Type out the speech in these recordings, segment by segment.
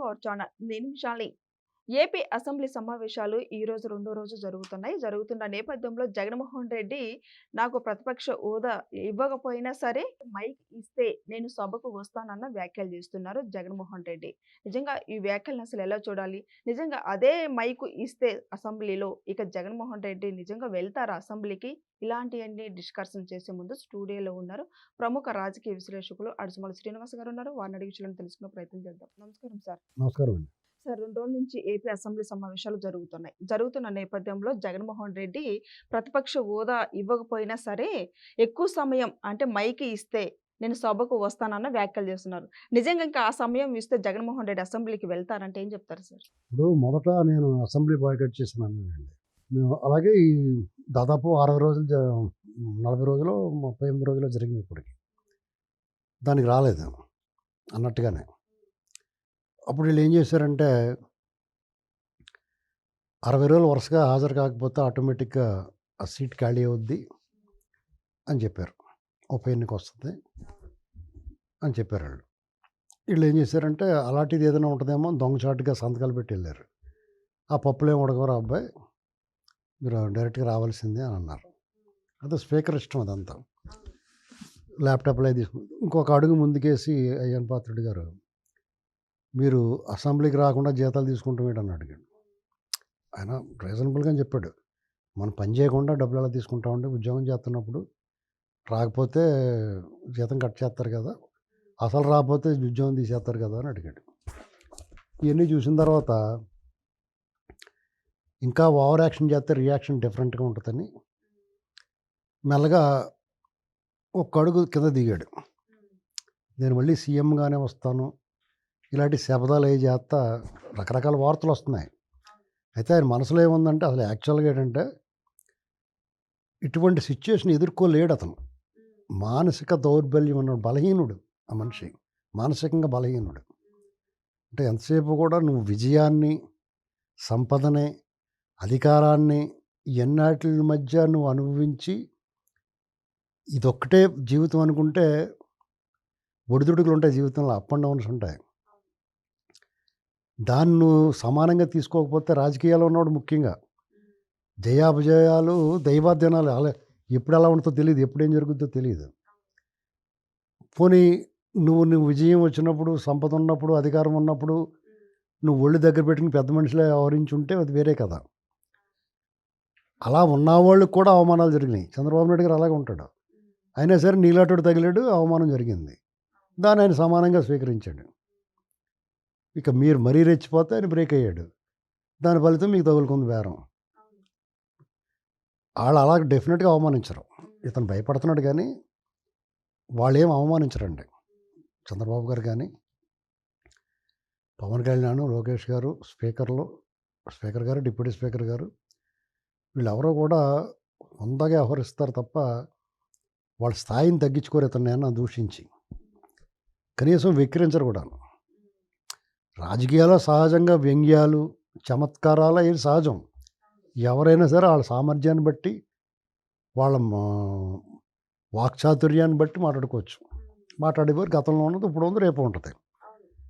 Our channel నేను Vishali AP assembly సమావేశాలు ఈ రోజు రెండో రోజు జరుగుతున్నాయి. జరుగుతున్న నేపథ్యంలో జగన్మోహన్ రెడ్డి నాకు ప్రతిపక్ష హోదా ఇవ్వకపోయినా సరే మైక్ ఇస్తే నేను సభకు వస్తానన్న వ్యాఖ్యలు చేస్తున్నారు జగన్మోహన్ రెడ్డి. నిజంగా ఈ వ్యాఖ్యలను అసలు ఎలా చూడాలి? నిజంగా అదే మైకు ఇస్తే అసెంబ్లీలో ఇక జగన్మోహన్ రెడ్డి నిజంగా వెళ్తారా అసెంబ్లీకి? ఇలాంటివన్నీ డిస్కషన్ చేసే ముందు స్టూడియోలో ఉన్నారు ప్రముఖ రాజకీయ విశ్లేషకులు అడుసుమల శ్రీనివాస్ గారు ఉన్నారు. వారిని అడిగి విషయాలను తెలుసుకునే ప్రయత్నం చేద్దాం. నమస్కారం సార్. నమస్కారం అండి. సార్ రెండు రోజుల నుంచి ఏపీ అసెంబ్లీ సమావేశాలు జరుగుతున్నాయి. జరుగుతున్న నేపథ్యంలో జగన్మోహన్ రెడ్డి ప్రతిపక్ష హోదా ఇవ్వకపోయినా సరే ఎక్కువ సమయం అంటే మైకి ఇస్తే నేను సభకు వస్తానన్న వ్యాఖ్యలు చేస్తున్నారు. నిజంగా ఇంకా ఆ సమయం ఇస్తే జగన్మోహన్ రెడ్డి అసెంబ్లీకి వెళ్తారంటే ఏం చెప్తారు సార్? ఇప్పుడు మొదట నేను అసెంబ్లీ బాయ్కట్ చేసిన మేము అలాగే ఈ దాదాపు అరవై రోజులు నలభై రోజులు ముప్పై ఎనిమిది రోజులు జరిగింది ఇప్పటికి. దానికి రాలేదు అన్నట్టుగానే. అప్పుడు వీళ్ళు ఏం చేశారంటే అరవై రోజులు వరుసగా హాజరు కాకపోతే ఆటోమేటిక్గా ఆ సీట్ ఖాళీ అవుద్ది అని చెప్పారు. ఉప ఎన్నిక వస్తుంది అని చెప్పారు వాళ్ళు. వీళ్ళు ఏం చేశారంటే అలాంటిది ఏదైనా ఉంటుందేమో దొంగచాటుగా సంతకాలు పెట్టి వెళ్ళారు. ఆ పప్పులు ఏమి ఉడకవరా అబ్బాయి? మీరు డైరెక్ట్గా రావాల్సిందే అని అన్నారు. అదే స్పీకర్ ఇష్టం అదంతా. ల్యాప్టాప్లో తీసుకుని ఇంకొక అడుగు ముందుకేసి అయ్యన్ పాత్రుడు గారు మీరు అసెంబ్లీకి రాకుండా జీతాలు తీసుకుంటాం ఏంటని అడిగాడు. ఆయన రీజనబుల్గా చెప్పాడు. మనం పని చేయకుండా డబ్బులు ఎలా తీసుకుంటామంటే ఉద్యోగం చేస్తున్నప్పుడు రాకపోతే జీతం కట్ చేస్తారు కదా. అసలు రాకపోతే ఉద్యోగం తీసేస్తారు కదా అని అడిగాడు. ఇవన్నీ చూసిన తర్వాత ఇంకా ఓవర్ యాక్షన్ చేస్తే రియాక్షన్ డిఫరెంట్గా ఉంటుందని మెల్లగా ఒక్క అడుగు కింద దిగాడు. నేను మళ్ళీ సీఎంగానే వస్తాను. ఇలాంటి శబ్దాలు ఏ చేస్తా రకరకాల వార్తలు వస్తున్నాయి. అయితే ఆయన మనసులో ఏముందంటే అసలు యాక్చువల్గా ఏంటంటే ఇటువంటి సిచ్యువేషన్ ఎదుర్కోలేడు అతను. మానసిక దౌర్బల్యం ఉన్న బలహీనుడు ఆ మనిషి. మానసికంగా బలహీనుడు. అంటే ఎంతసేపు కూడా నువ్వు విజయాన్ని సంపదని అధికారాన్ని ఎన్నాటి మధ్య నువ్వు అనుభవించి ఇదొక్కటే జీవితం అనుకుంటే ఒడిదుడుకులు ఉంటాయి జీవితంలో అప్ అండ్ డౌన్స్ ఉంటాయి. దాన్ని సమానంగా తీసుకోకపోతే రాజకీయాల్లో ఉన్నవాడు ముఖ్యంగా. జయాపజయాలు దైవాధ్యనాలు అలా ఎప్పుడు ఎలా ఉంటుందో తెలియదు ఎప్పుడేం జరుగుతుందో తెలియదు పోనీ నువ్వు నువ్వు విజయం వచ్చినప్పుడు సంపద ఉన్నప్పుడు అధికారం ఉన్నప్పుడు నువ్వు ఒళ్ళు దగ్గర పెట్టుకుని పెద్ద మనిషిలో వ్యవహరించి ఉంటే అది వేరే కదా. అలా ఉన్నవాళ్ళకి కూడా అవమానాలు జరిగినాయి. చంద్రబాబు నాయుడు గారు అలాగే ఉంటాడు. అయినా సరే నీలాటోడు తగిలాడు అవమానం జరిగింది. దాన్ని ఆయన సమానంగా స్వీకరించాడు. ఇక మీరు మరీ రెచ్చిపోతే ఆయన బ్రేక్ అయ్యాడు. దాని ఫలితం మీకు తగులుకుంది బేరం. వాళ్ళు అలా డెఫినెట్గా అవమానించరు. ఇతను భయపడుతున్నాడు కానీ వాళ్ళు ఏం అవమానించరండి చంద్రబాబు గారు కానీ పవన్ కళ్యాణ్ లోకేష్ గారు స్పీకర్లు స్పీకర్ గారు డిప్యూటీ స్పీకర్ గారు వీళ్ళెవరో కూడా హుందాగా వ్యవహరిస్తారు తప్ప వాళ్ళ స్థాయిని తగ్గించుకోరు ఇతను నేను దూషించి. కనీసం వెక్కిరించరు కూడా రాజకీయాల్లో సహజంగా వ్యంగ్యాలు చమత్కారాలు అవి సహజం. ఎవరైనా సరే వాళ్ళ సామర్థ్యాన్ని బట్టి వాళ్ళ మా- వాక్చాతుర్యాన్ని బట్టి మాట్లాడుకోవచ్చు. మాట్లాడేవారు గతంలో ఉన్నది ఇప్పుడు ఉంది రేపు ఉంటుంది.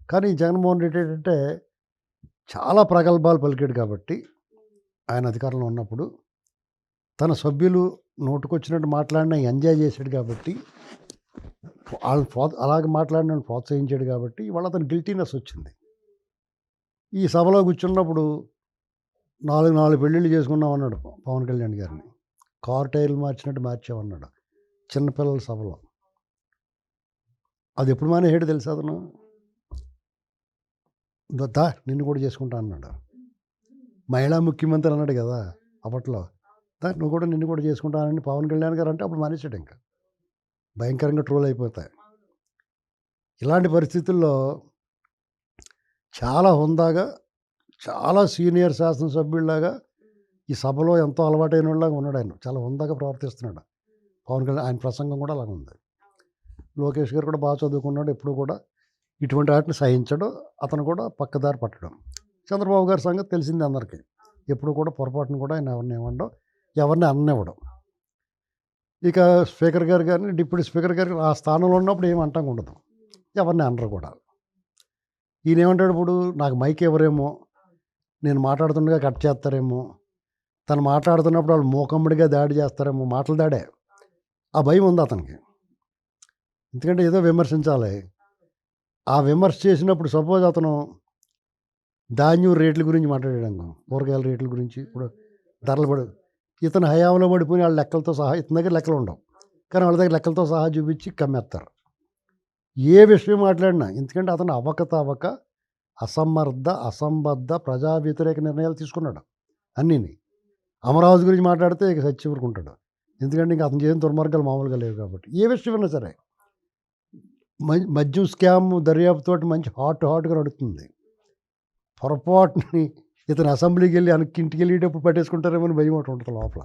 కానీ జగన్మోహన్ రెడ్డి ఏంటంటే చాలా ప్రగల్భాలు పలికాడు కాబట్టి ఆయన అధికారంలో ఉన్నప్పుడు తన సభ్యులు నోటుకొచ్చినట్టు మాట్లాడిన ఎంజాయ్ చేశాడు కాబట్టి వాళ్ళని ప్రో అలాగే మాట్లాడిన ప్రోత్సహించాడు కాబట్టి వాళ్ళ అతను గిల్టీనెస్ వచ్చింది. ఈ సభలో కూర్చున్నప్పుడు నాలుగు నాలుగు పెళ్ళిళ్ళు చేసుకున్నాం అన్నాడు పవన్ కళ్యాణ్ గారిని. కార్ టైర్లు మార్చినట్టు మార్చామన్నాడు చిన్నపిల్లల సభలో. అది ఎప్పుడు మానేసాడు తెలుసా అతను? దా- నిన్ను కూడా చేసుకుంటా అన్నాడు. మహిళా ముఖ్యమంత్రి అన్నాడు కదా అప్పట్లో. దా నువ్వు కూడా నిన్ను కూడా చేసుకుంటానని పవన్ కళ్యాణ్ గారు అంటే అప్పుడు మానేసాడు ఇంకా. భయంకరంగా ట్రోల్ అయిపోతాయి. ఇలాంటి పరిస్థితుల్లో చాలా హుందాగా చాలా సీనియర్ శాసనసభ్యుల్లాగా ఈ సభలో ఎంతో అలవాటైన వాళ్ళగా ఉన్నాడు ఆయన చాలా హుందాగా ప్రవర్తిస్తున్నాడు. పవన్ కళ్యాణ్ ఆయన ప్రసంగం కూడా అలాగ ఉంది. లోకేష్ గారు కూడా బాగా చదువుకున్నాడు. ఎప్పుడు కూడా ఇటువంటి వాటిని సహించడం. అతను కూడా పక్కదారి పట్టడం. చంద్రబాబు గారి సంగతి తెలిసింది అందరికీ. ఎప్పుడు కూడా పొరపాటును కూడా ఆయన ఎవరిని ఇవ్వడం. ఎవరిని అన్నివ్వడం. ఇక స్పీకర్ గారు కానీ డిప్యూటీ స్పీకర్ గారు ఆ స్థానంలో ఉన్నప్పుడు ఏమి అంటాం ఉండదు. ఎవరిని అనరు కూడా. ఈయన ఏమంటాడు ఇప్పుడు? నాకు మైక్ ఎవరేమో? నేను మాట్లాడుతుండగా కట్ చేస్తారేమో? తను మాట్లాడుతున్నప్పుడు వాళ్ళు మూకమ్మడిగా దాడి చేస్తారేమో? మాటలు దాడే. ఆ భయం ఉంది అతనికి. ఎందుకంటే ఏదో విమర్శించాలి. ఆ విమర్శ చేసినప్పుడు సపోజ్ అతను ధాన్యం రేట్ల గురించి మాట్లాడాడు కూరగాయల రేట్ల గురించి ఇప్పుడు ధరలు పడు ఇతను హయాంలో పడిపోయి వాళ్ళ లెక్కలతో సహా ఇతని దగ్గర లెక్కలు ఉండవు. కానీ వాళ్ళ దగ్గర లెక్కలతో సహా చూపించి కమ్మేస్తారు. ఏ విషయం మాట్లాడినా ఎందుకంటే అతను అవకతవక అసమర్థ అసంబద్ధ ప్రజా వ్యతిరేక నిర్ణయాలు తీసుకున్నాడు అన్నీని. అమరావతి గురించి మాట్లాడితే ఇక సచ్చి ఊరుకుంటాడు ఎందుకంటే ఇంకా అతను చేసిన దుర్మార్గాలు మామూలుగా లేవు కాబట్టి. ఏ విషయమైనా సరే మద్యం స్కామ్ దర్యాప్తుతో మంచి హాట్ హాట్గా నడుస్తుంది పొరపాటుని ఇతను అసెంబ్లీకి వెళ్ళి అనకి ఇంటికి వెళ్ళేటప్పుడు పట్టేసుకుంటారేమో అని భయం ఒకటి ఉంటుంది లోపల.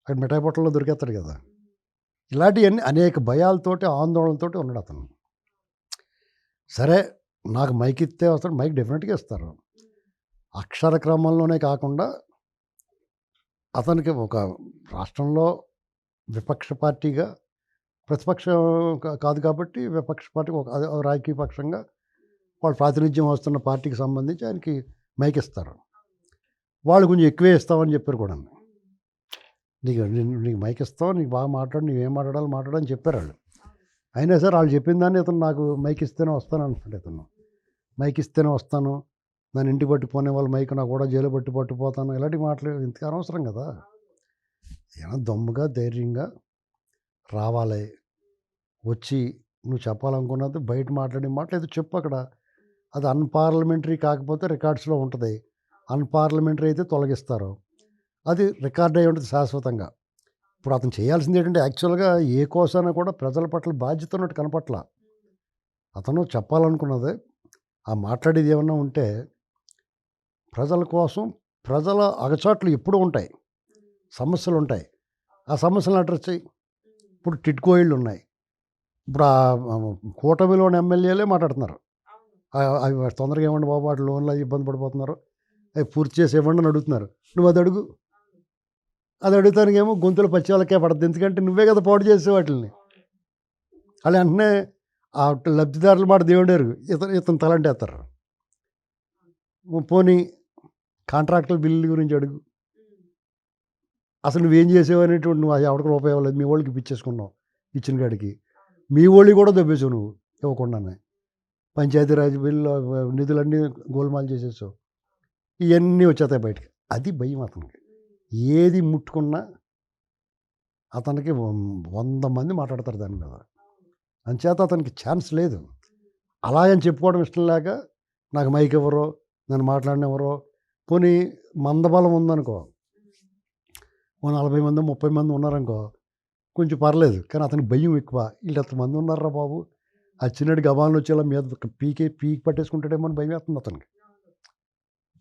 అక్కడ మిఠాయి పొట్టల్లో దొరికేస్తాడు కదా. ఇలాంటివన్నీ అనేక భయాలతోటి ఆందోళనతోటి ఉన్నాడు అతను. సరే నాకు మైక్ ఇస్తే వస్తాడు మైక్ డెఫినెట్గా ఇస్తారు. అక్షర క్రమంలోనే కాకుండా అతనికి ఒక రాష్ట్రంలో విపక్ష పార్టీగా ప్రతిపక్షం కాదు కాబట్టి విపక్ష పార్టీ ఒక ఒక రాజకీయ పక్షంగా వాళ్ళు ప్రాతినిధ్యం వస్తున్న పార్టీకి సంబంధించి ఆయనకి మైక్ ఇస్తారు. వాళ్ళు కొంచెం ఎక్కువే ఇస్తామని చెప్పారు కూడా నీకు నీకు మైక్ ఇస్తావు నీకు బాగా మాట్లాడు నువ్వు ఏం మాట్లాడాలి మాట్లాడని చెప్పారు వాళ్ళు. అయినా సరే వాళ్ళు చెప్పిన దాన్ని ఇతను నాకు మైక్ ఇస్తేనే వస్తాను అంటున్నాడు ఇతను. మైక్ ఇస్తేనే వస్తాను. నన్ను పట్టి పోనే వాళ్ళు మైక్ నాకు కూడా జైలు పట్టి పట్టుపోతాను ఇలాంటి మాటలు ఇంతకు అనవసరం కదా. ఏమైనా దమ్ముగా ధైర్యంగా రావాలి. వచ్చి నువ్వు చెప్పాలనుకున్నది బయట మాట్లాడే మాటలు ఏదో చెప్పు అక్కడ. అది అన్పార్లమెంటరీ కాకపోతే రికార్డ్స్లో ఉంటుంది. అన్పార్లమెంటరీ అయితే తొలగిస్తారు. అది రికార్డ్ అయి ఉంటుంది శాశ్వతంగా. ఇప్పుడు అతను చేయాల్సింది ఏంటంటే యాక్చువల్గా ఏ కోసైనా కూడా ప్రజల పట్ల బాధ్యత ఉన్నట్టు కనపట్ల. అతను చెప్పాలనుకున్నది ఆ మాట్లాడేది ఏమన్నా ఉంటే ప్రజల కోసం ప్రజల అగచాట్లు ఎప్పుడూ ఉంటాయి. సమస్యలు ఉంటాయి. ఆ సమస్యలను అడ్రస్ చేయి. ఇప్పుడు టిట్కో ఇళ్ళు ఉన్నాయి. ఇప్పుడు ఆ కూటమిలోని ఎమ్మెల్యేలే మాట్లాడుతున్నారు. అవి తొందరగా ఇవ్వండి బాబు వాటి లోన్లు అవి ఇబ్బంది పడిపోతున్నారు. అవి పూర్తి చేసి ఇవ్వండి అని అడుగుతున్నారు. నువ్వు అది అడుగు. అది అడుగుతానికేమో గొంతులు పచ్చి వాళ్ళకే పడుతుంది ఎందుకంటే నువ్వే కదా పాడు చేసే వాటిని అలా వెంటనే ఆ లబ్ధిదారుల మాట దేవుడారు ఇతను ఇతను తలంటేస్తారు పోనీ కాంట్రాక్టుల బిల్లు గురించి అడుగు. అసలు నువ్వేం చేసావు అనేటువంటి నువ్వు ఎవరికి రూపాయి ఇవ్వలేదు. మీ వాళ్ళకి ఇప్పించేసుకున్నావు ఇచ్చిన కాడికి. మీ వాళ్ళు కూడా దెబ్బేసావు నువ్వు ఇవ్వకుండానే. పంచాయతీరాజ్ బిల్లు నిధులన్నీ గోల్మాల్ చేసేసావు. ఇవన్నీ వచ్చేస్తాయి బయటికి. అది భయం అతనికి. ఏది ముట్టుకున్నా అతనికి వంద మంది మాట్లాడతారు దాని మీద. అంచేత అతనికి ఛాన్స్ లేదు. అలాగని చెప్పుకోవడం ఇష్టం లేక నాకు మైక్ ఎవరో నన్ను మాట్లాడినెవరో పోనీ మందబలం ఉందనుకో ఓ నలభై మంది ముప్పై మంది ఉన్నారనుకో కొంచెం పర్లేదు కానీ అతనికి భయం ఎక్కువ. వీళ్ళు ఎంతమంది ఉన్నారా బాబు? ఆ చిన్నటి గబాలను వచ్చేలా మీద పీకే పీకి పట్టేసుకుంటాడేమో అని భయం వేస్తుంది అతనికి.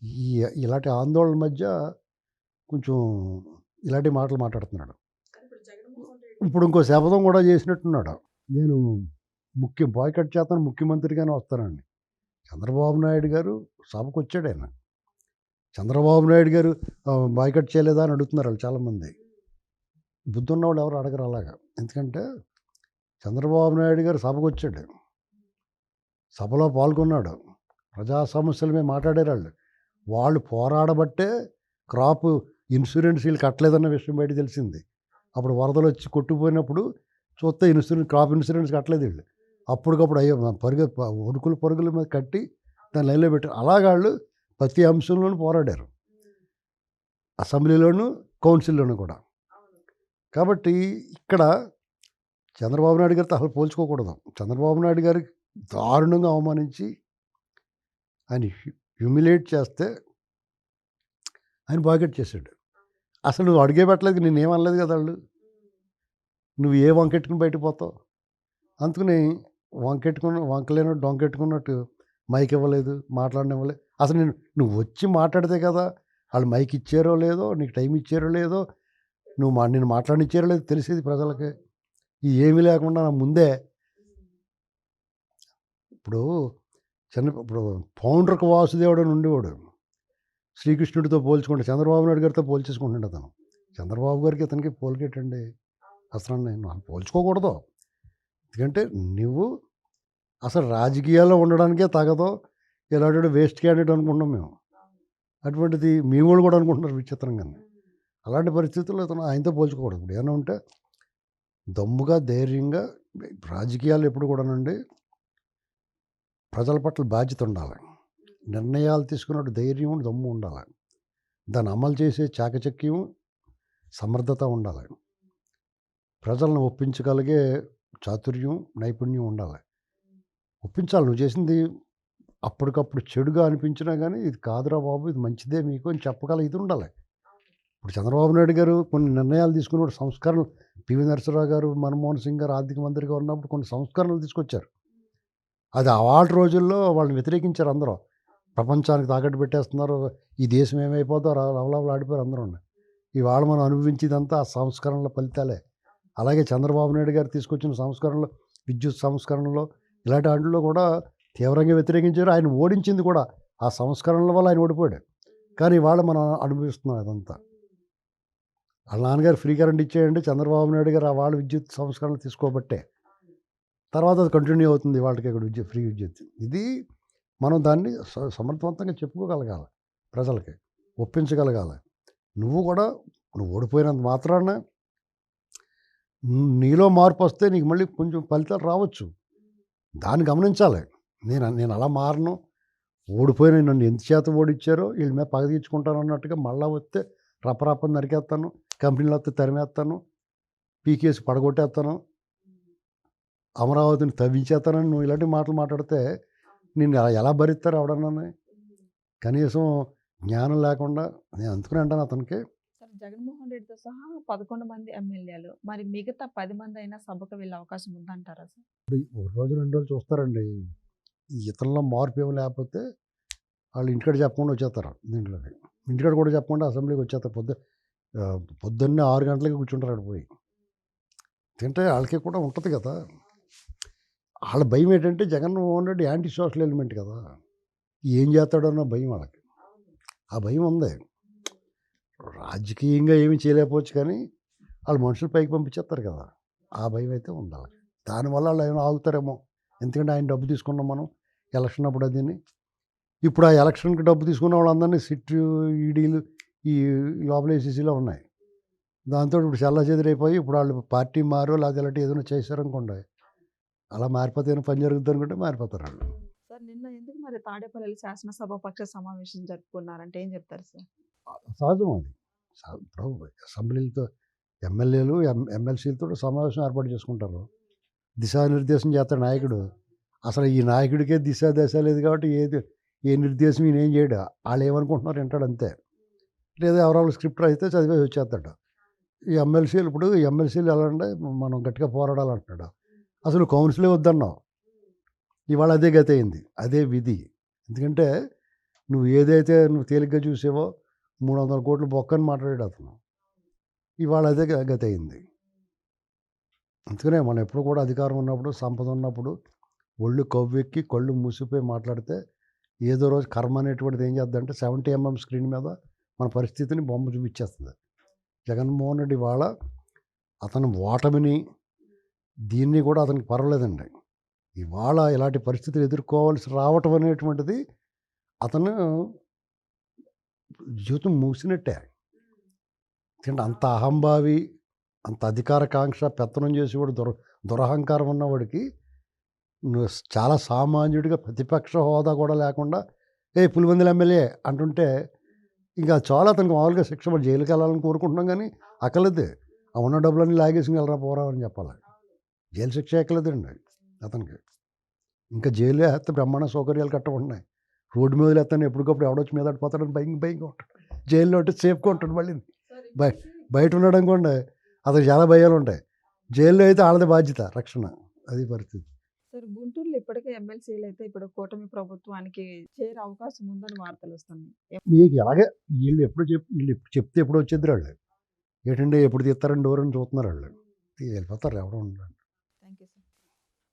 ఈ ఇలాంటి ఆందోళన మధ్య కొంచెం ఇలాంటి మాటలు మాట్లాడుతున్నాడు. ఇప్పుడు ఇంకో శపథం కూడా చేసినట్టున్నాడు. నేను ముఖ్య బాయ్కట్ చేస్తాను ముఖ్యమంత్రిగానే వస్తానండి. చంద్రబాబు నాయుడు గారు సభకు వచ్చాడు ఆయన. చంద్రబాబు నాయుడు గారు బాయ్కట్ చేయలేదా అని అడుగుతున్నారు వాళ్ళు చాలామంది. బుద్ధి ఉన్నవాళ్ళు ఎవరు అడగరు అలాగా. ఎందుకంటే చంద్రబాబు నాయుడు గారు సభకు వచ్చాడు సభలో పాల్గొన్నాడు. ప్రజా సమస్యల మీద మాట్లాడారు వాళ్ళు. వాళ్ళు పోరాడబట్టే క్రాప్ ఇన్సూరెన్స్ వీళ్ళు కట్టలేదన్న విషయం బయట తెలిసింది. అప్పుడు వరదలు వచ్చి కొట్టుకుపోయినప్పుడు చూస్తే ఇన్సూరెన్స్ క్రాప్ ఇన్సూరెన్స్ కట్టలేదు వీళ్ళు. అప్పటికప్పుడు అయ్యో పరుగు ప- ఉరుకులు పరుగుల మీద కట్టి దాన్ని లైన్లో పెట్టారు. అలాగా వాళ్ళు ప్రతి అంశంలోనూ పోరాడారు. అసెంబ్లీలోను కౌన్సిల్లోనూ కూడా. కాబట్టి ఇక్కడ చంద్రబాబు నాయుడు గారితో అసలు పోల్చుకోకూడదు. చంద్రబాబు నాయుడు గారికి దారుణంగా అవమానించి ఆయన హ్యూమిలేట్ చేస్తే ఆయన బాకెట్ చేశాడు. అసలు నువ్వు అడిగే పెట్టలేదు నేనేం అనలేదు కదా వాళ్ళు? నువ్వు ఏ వంకెట్టుకుని బయటకు పోతావు? అందుకని వంకెట్టుకున్న వంకలేనట్టు డొంకెట్టుకున్నట్టు మైక్ ఇవ్వలేదు మాట్లాడనివ్వలేదు అసలు నేను నువ్వు వచ్చి మాట్లాడితే కదా వాళ్ళు మైక్ ఇచ్చారో లేదో నీకు టైం ఇచ్చారో లేదో నువ్వు మా నేను మాట్లాడిచ్చారో లేదో తెలిసేది ప్రజలకి. ఈ ఏమీ లేకుండా నా ముందే ఇప్పుడు చిన్న ఇప్పుడు పౌండ్రకు వాసుదేవుడు అని ఉండేవాడు. శ్రీకృష్ణుడితో పోల్చుకుంటే చంద్రబాబు నాయుడు గారితో పోల్చేసుకుంటుండే అతను. చంద్రబాబు గారికి ఇతనికి పోలికేటండి. అసలు నేను పోల్చుకోకూడదు. ఎందుకంటే నువ్వు అసలు రాజకీయాల్లో ఉండడానికే తగదు. ఇలాంటి వేస్ట్ క్యాండిడేట్ అనుకుంటాం మేము. అటువంటిది మీ వాళ్ళు కూడా అనుకుంటున్నారు విచిత్రంగా అలాంటి పరిస్థితుల్లో ఇతను ఆయనతో పోల్చుకోకూడదు. ఇప్పుడు ఏమైనా ఉంటే దమ్ముగా ధైర్యంగా రాజకీయాలు ఎప్పుడు కూడానండి ప్రజల పట్ల బాధ్యత ఉండాలి. నిర్ణయాలు తీసుకున్నట్టు ధైర్యం దమ్ము ఉండాలి. దాన్ని అమలు చేసే చాకచక్యం సమర్థత ఉండాలి. ప్రజలను ఒప్పించగలిగే చాతుర్యం నైపుణ్యం ఉండాలి. ఒప్పించాలి. నువ్వు చేసింది అప్పటికప్పుడు చెడుగా అనిపించినా కానీ ఇది కాదురా బాబు ఇది మంచిదే మీకు అని చెప్పగల ఇది ఉండాలి. ఇప్పుడు చంద్రబాబు నాయుడు గారు కొన్ని నిర్ణయాలు తీసుకున్నప్పుడు సంస్కరణలు పివి నరసరావు గారు మన్మోహన్ సింగ్ గారు ఆర్థిక మంత్రిగా ఉన్నప్పుడు కొన్ని సంస్కరణలు తీసుకొచ్చారు. అది వాళ్ళ రోజుల్లో వాళ్ళని వ్యతిరేకించారు అందరూ. ప్రపంచానికి తాకట్టు పెట్టేస్తున్నారు. ఈ దేశం ఏమైపోతో లవలవలు ఆడిపోయారు అందరూ ఇవాళ మనం అనుభవించేదంతా ఆ సంస్కరణల ఫలితాలే. అలాగే చంద్రబాబు నాయుడు గారు తీసుకొచ్చిన సంస్కరణలు విద్యుత్ సంస్కరణలో ఇలాంటి వాటిల్లో కూడా తీవ్రంగా వ్యతిరేకించారు. ఆయన ఓడించింది కూడా ఆ సంస్కరణల వల్ల ఆయన ఓడిపోయాడు. కానీ ఇవాళ మనం అనుభవిస్తున్నాం అదంతా. వాళ్ళ నాన్నగారు ఫ్రీ కరెంట్ ఇచ్చేయండి చంద్రబాబు నాయుడు గారు ఆ వాళ్ళ విద్యుత్ సంస్కరణలు తీసుకోబట్టే. తర్వాత అది కంటిన్యూ అవుతుంది వాళ్ళకి ఇక్కడ విద్యుత్ ఫ్రీ విద్యుత్. ఇది మనం దాన్ని స- సమర్థవంతంగా చెప్పుకోగలగాలి ప్రజలకి ఒప్పించగలగాలి. నువ్వు కూడా నువ్వు ఓడిపోయినంత మాత్రాన నీలో మార్పు వస్తే నీకు మళ్ళీ కొంచెం ఫలితాలు రావచ్చు. దాన్ని గమనించాలి. నేను నేను అలా మారను. ఓడిపోయిన నన్ను ఎంత చేత ఓడిచ్చారో వీళ్ళ మీద పగ తీర్చుకుంటాను అన్నట్టుగా మళ్ళా వస్తే రపరపని నరికేస్తాను. కంపెనీలో వస్తే తరిమేస్తాను. పీకేసి పడగొట్టేస్తాను. అమరావతిని తవ్వించేస్తానని నువ్వు ఇలాంటి మాటలు మాట్లాడితే నేను ఎలా ఎలా భరిస్తారు ఎవడన్నా కనీసం జ్ఞానం లేకుండా నేను అందుకుని అంటాను అతనికి. జగన్మోహన్ రెడ్డితో సహా పదకొండు మంది ఎమ్మెల్యేలు. మరి మిగతా పది మంది అయినా సభకు వెళ్ళే అవకాశం ఉందంటారా సార్? ఒక రోజు రెండు రోజులు చూస్తారండి. ఇతరుల్లో మార్పు ఏమి లేకపోతే వాళ్ళు ఇంటికాడ చెప్పకుండా వచ్చేస్తారు దీంట్లోకి. ఇంటికాడ కూడా చెప్పకుండా అసెంబ్లీకి వచ్చేస్తారు. పొద్దు పొద్దున్నే ఆరు గంటలకి కూర్చుంటారు అక్కడ పోయి. తింటే వాళ్ళకి కూడా ఉంటుంది కదా. వాళ్ళ భయం ఏంటంటే Jaganmohan Reddy anti social element కదా. ఏం చేస్తాడన్న భయం వాళ్ళకి ఆ భయం ఉంది. రాజకీయంగా ఏమీ చేయలేకపోవచ్చు కానీ వాళ్ళు మనుషులు పైకి పంపించేస్తారు కదా. ఆ భయం అయితే ఉంది వాళ్ళకి దానివల్ల వాళ్ళు ఏమైనా ఆగుతారేమో. ఎందుకంటే ఆయన డబ్బు తీసుకున్నాం మనం ఎలక్షన్ అప్పుడు అదిని. ఇప్పుడు ఆ ఎలక్షన్కి డబ్బు తీసుకున్న వాళ్ళందరినీ సిట్ ఈడీలు ఈ లోపల ఏసీసీలో ఉన్నాయి. దాంతో ఇప్పుడు చల్ల చెదిరైపోయి ఇప్పుడు వాళ్ళు పార్టీ మారో లేకపోతే ఏదైనా చేశారనుకోండి అలా మారిపోతే ఏమైనా పని జరుగుతుంది అనుకుంటే మారిపోతారు వాళ్ళు. సార్ నిన్న ఎందుకు మరి తాడేపల్లి శాసనసభ పక్ష సమావేశం జరుపుకున్నారంటే ఏం చెప్తారు సార్? సహజం అది. ఇప్పుడు అసెంబ్లీలతో ఎమ్మెల్యేలు ఎమ్మెల్సీలతో సమావేశం ఏర్పాటు చేసుకుంటారు. దిశానిర్దేశం చేస్తాడు నాయకుడు. అసలు ఈ నాయకుడికే దిశ దశ లేదు కాబట్టి ఏది ఏ నిర్దేశం ఈయన ఏం చేయడు. వాళ్ళు ఏమనుకుంటున్నారు వింటాడు అంతే. లేదా ఎవరెవరు స్క్రిప్ట్ అయితే చదివేసి వచ్చేస్తాడు. ఈ ఎమ్మెల్సీలు ఇప్పుడు ఎమ్మెల్సీలు ఎలా అంటే మనం గట్టిగా పోరాడాలంటున్నాడు. అసలు కౌన్సిలే వద్దన్నావు. ఇవాళ అదే గత అయింది. అదే విధి. ఎందుకంటే నువ్వు ఏదైతే నువ్వు తేలిగ్గా చూసావో మూడు వందల కోట్లు బొక్కని మాట్లాడాడు అతను ఇవాళ అదే గత అయింది. అందుకనే మనం ఎప్పుడు కూడా అధికారం ఉన్నప్పుడు సంపద ఉన్నప్పుడు ఒళ్ళు కొవ్వెక్కి కళ్ళు మూసిపోయి మాట్లాడితే ఏదో రోజు కర్మ అనేటువంటిది ఏం చేద్దంటే సెవెంటీ ఎంఎం స్క్రీన్ మీద మన పరిస్థితిని బొమ్మ చూపించేస్తుంది. జగన్మోహన్ రెడ్డి ఇవాళ అతను ఓటమిని దీన్ని కూడా అతనికి పర్వాలేదండి. ఇవాళ ఇలాంటి పరిస్థితులు ఎదుర్కోవాల్సి రావటం అనేటువంటిది అతను జీవితం ముగిసినట్టే. ఎందుకంటే అంత అహంభావి అంత అధికారకాంక్ష పెత్తనం చేసేవాడు దుర దురహంకారం ఉన్నవాడికి చాలా సామాన్యుడిగా ప్రతిపక్ష హోదా కూడా లేకుండా ఏ పులివందుల ఎమ్మెల్యే అంటుంటే ఇంకా చాలా అతనికి మామూలుగా శిక్ష జైలుకి వెళ్ళాలని కోరుకుంటున్నాం కానీ అక్కలేదు ఆ ఉన్న డబ్బులన్నీ లాగేసి వెళ్ళరా పోరా అని చెప్పాలి. జైలు శిక్ష ఎక్కలేదండి అతనికి. ఇంకా జైలు వేస్తే బ్రహ్మాండ సౌకర్యాలు కట్ట ఉన్నాయి రోడ్డు మీద వేస్తాను ఎప్పటికప్పుడు ఎవడొచ్చి మీద పడిపోతాడని భయం భయంగా ఉంటాడు జైల్లో ఉంటే సేఫ్గా ఉంటాడు మళ్ళీ. బయ బయట ఉన్నాడు అనుకోండి అతనికి చాలా భయాలు ఉంటాయి. జైల్లో అయితే వాళ్ళది బాధ్యత రక్షణ. అది పరిస్థితి. సార్ గుంటూరులో ఇప్పటికే ఎమ్మెల్సీలు అయితే ఇప్పుడు కూటమి ప్రభుత్వానికి చేరే అవకాశం ఉందని వార్తలు వస్తున్నాయి. మీకు ఎలాగే వీళ్ళు ఎప్పుడు చెప్ వీళ్ళు చెప్తే ఎప్పుడు వచ్చేద్దరు వాళ్ళు? ఏంటంటే ఎప్పుడు తీస్తారని డోర్ అని చూస్తున్నారు వాళ్ళు. వెళ్ళిపోతారు ఎవరు ఉండరు.